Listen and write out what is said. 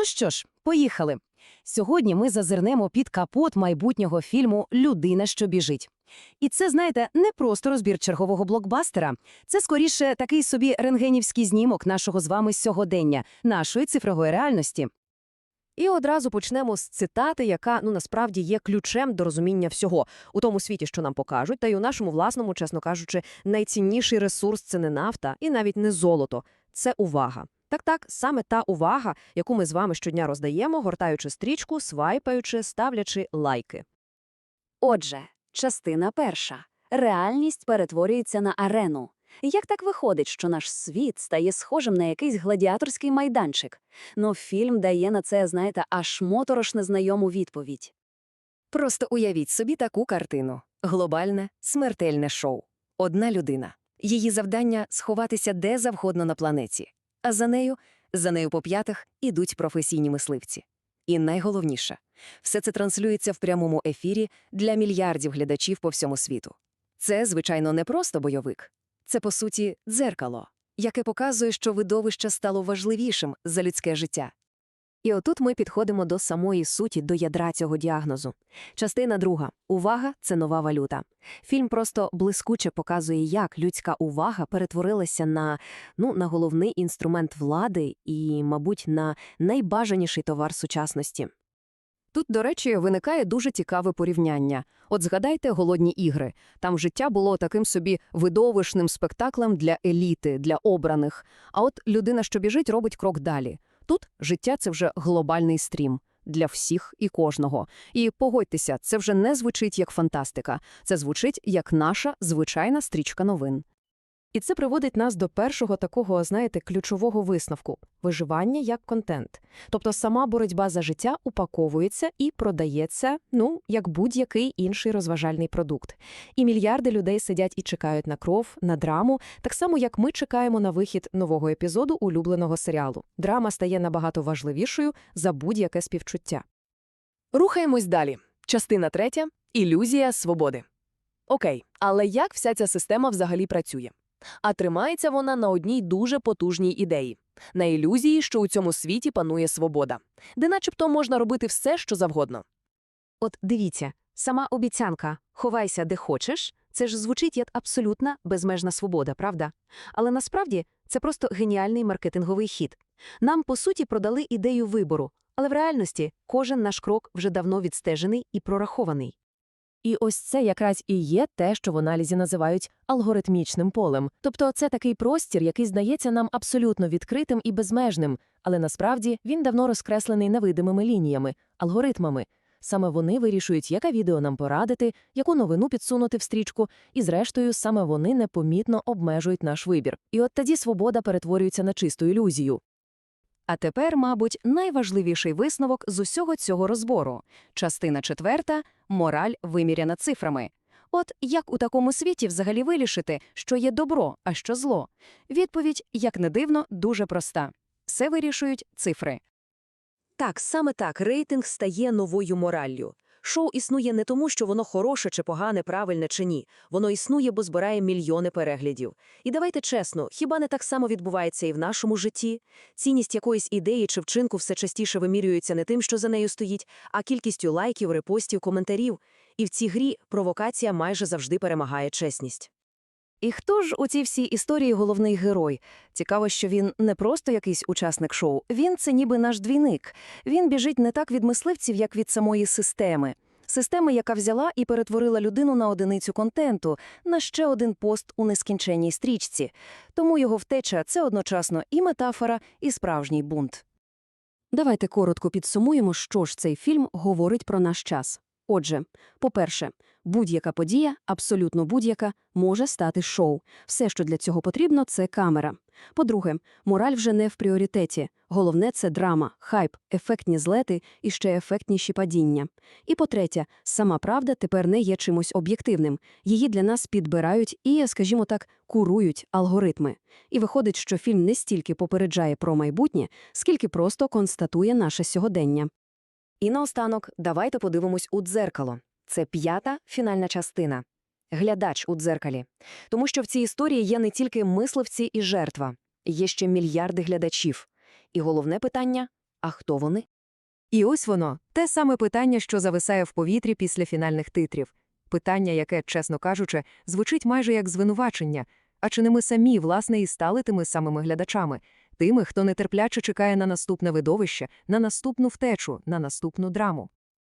Ну що ж, поїхали. Сьогодні ми зазирнемо під капот майбутнього фільму Людина, що біжить. І це, знаєте, не просто розбір чергового блокбастера. Це скоріше такий собі рентгенівський знімок нашого з вами сьогодення, нашої цифрової реальності. І одразу почнемо з цитати, яка ну насправді є ключем до розуміння всього у тому світі, що нам покажуть, та й у нашому власному, чесно кажучи, найцінніший ресурс це не нафта і навіть не золото, це увага. Так, так, саме та увага, яку ми з вами щодня роздаємо, гортаючи стрічку, свайпаючи, ставлячи лайки. Отже, частина перша. Реальність перетворюється на арену. Як так виходить, що наш світ стає схожим на якийсь гладіаторський майданчик? Но фільм дає на це, знаєте, аж моторошно знайому відповідь. Просто уявіть собі таку картину: глобальне, смертельне шоу. Одна людина. Її завдання сховатися де завгодно на планеті. А за нею, за нею по п'ятих, ідуть професійні мисливці. І найголовніше, все це транслюється в прямому ефірі для мільярдів глядачів по всьому світу. Це, звичайно, не просто бойовик. Це, по суті, дзеркало, яке показує, що видовище стало важливішим за людське життя. І отут ми підходимо до самої суті, до ядра цього діагнозу. Частина друга увага це нова валюта. Фільм просто блискуче показує, як людська увага перетворилася на, ну, на головний інструмент влади і, мабуть, на найбажаніший товар сучасності. Тут, до речі, виникає дуже цікаве порівняння. От згадайте голодні ігри. Там життя було таким собі видовищним спектаклем для еліти, для обраних. А от людина, що біжить, робить крок далі. Тут життя це вже глобальний стрім для всіх і кожного. І погодьтеся, це вже не звучить як фантастика, це звучить як наша звичайна стрічка новин. І це приводить нас до першого такого, знаєте, ключового висновку виживання як контент. Тобто сама боротьба за життя упаковується і продається, ну, як будь-який інший розважальний продукт. І мільярди людей сидять і чекають на кров, на драму, так само як ми чекаємо на вихід нового епізоду улюбленого серіалу. Драма стає набагато важливішою за будь-яке співчуття. Рухаємось далі. Частина третя ілюзія свободи. Окей, але як вся ця система взагалі працює? А тримається вона на одній дуже потужній ідеї на ілюзії, що у цьому світі панує свобода, де начебто можна робити все, що завгодно. От дивіться, сама обіцянка «ховайся де хочеш» це ж звучить як абсолютна безмежна свобода, правда? Але насправді це просто геніальний маркетинговий хід. Нам, по суті, продали ідею вибору, але в реальності кожен наш крок вже давно відстежений і прорахований. І ось це якраз і є те, що в аналізі називають алгоритмічним полем. Тобто це такий простір, який здається нам абсолютно відкритим і безмежним, але насправді він давно розкреслений невидимими лініями, алгоритмами. Саме вони вирішують, яке відео нам порадити, яку новину підсунути в стрічку, і, зрештою, саме вони непомітно обмежують наш вибір. І от тоді свобода перетворюється на чисту ілюзію. А тепер, мабуть, найважливіший висновок з усього цього розбору. Частина четверта – мораль виміряна цифрами. От як у такому світі взагалі вирішити, що є добро, а що зло? Відповідь, як не дивно, дуже проста. Все вирішують цифри. Так, саме так, рейтинг стає новою мораллю. Шоу існує не тому, що воно хороше чи погане, правильне чи ні. Воно існує, бо збирає мільйони переглядів. І давайте чесно, хіба не так само відбувається і в нашому житті? Цінність якоїсь ідеї чи вчинку все частіше вимірюється не тим, що за нею стоїть, а кількістю лайків, репостів, коментарів. І в цій грі провокація майже завжди перемагає чесність. І хто ж у цій всій історії головний герой? Цікаво, що він не просто якийсь учасник шоу, він це ніби наш двійник. Він біжить не так від мисливців, як від самої системи. Системи, яка взяла і перетворила людину на одиницю контенту, на ще один пост у нескінченній стрічці. Тому його втеча це одночасно і метафора, і справжній бунт. Давайте коротко підсумуємо, що ж цей фільм говорить про наш час. Отже, по-перше, будь-яка подія, абсолютно будь-яка, може стати шоу. Все, що для цього потрібно, це камера. По-друге, мораль вже не в пріоритеті. Головне – це драма, хайп, ефектні злети і ще ефектніші падіння. І по-третє, сама правда тепер не є чимось об'єктивним. Її для нас підбирають і, скажімо так, курують алгоритми. І виходить, що фільм не стільки попереджає про майбутнє, скільки просто констатує наше сьогодення. І наостанок, давайте подивимось у дзеркало. Це п'ята фінальна частина глядач у дзеркалі. Тому що в цій історії є не тільки мисливці і жертва, є ще мільярди глядачів. І головне питання а хто вони? І ось воно те саме питання, що зависає в повітрі після фінальних титрів. Питання, яке, чесно кажучи, звучить майже як звинувачення. А чи не ми самі, власне, і стали тими самими глядачами? тими, хто нетерпляче чекає на наступне видовище, на наступну втечу, на наступну драму.